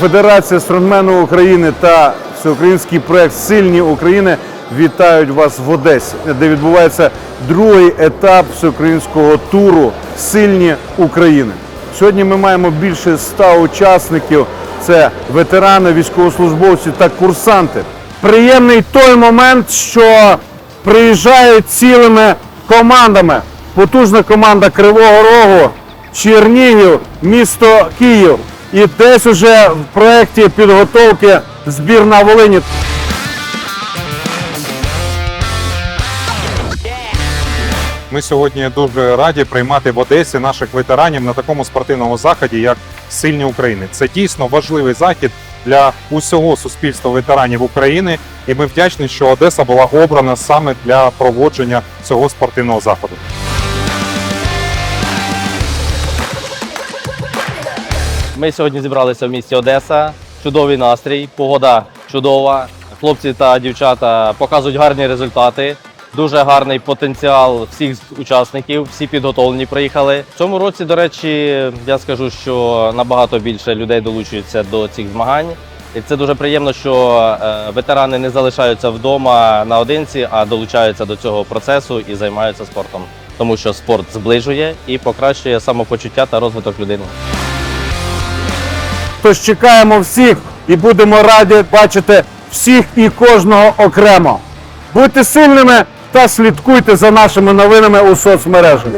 Федерація стронгмену України та всеукраїнський проект Сильні України вітають вас в Одесі, де відбувається другий етап всеукраїнського туру Сильні України. Сьогодні ми маємо більше ста учасників. Це ветерани, військовослужбовці та курсанти. Приємний той момент, що приїжджають цілими командами. Потужна команда Кривого Рогу, Чернігів, місто Київ. І десь уже в проєкті підготовки збірна Волині. Ми сьогодні дуже раді приймати в Одесі наших ветеранів на такому спортивному заході, як Сильні України. Це дійсно важливий захід для усього суспільства ветеранів України, і ми вдячні, що Одеса була обрана саме для проводження цього спортивного заходу. Ми сьогодні зібралися в місті Одеса. Чудовий настрій, погода чудова. Хлопці та дівчата показують гарні результати. Дуже гарний потенціал всіх учасників, всі підготовлені приїхали. В цьому році, до речі, я скажу, що набагато більше людей долучуються до цих змагань. І це дуже приємно, що е, ветерани не залишаються вдома наодинці, а долучаються до цього процесу і займаються спортом. Тому що спорт зближує і покращує самопочуття та розвиток людини. Тож чекаємо всіх і будемо раді бачити всіх і кожного окремо. Будьте сильними та слідкуйте за нашими новинами у соцмережах.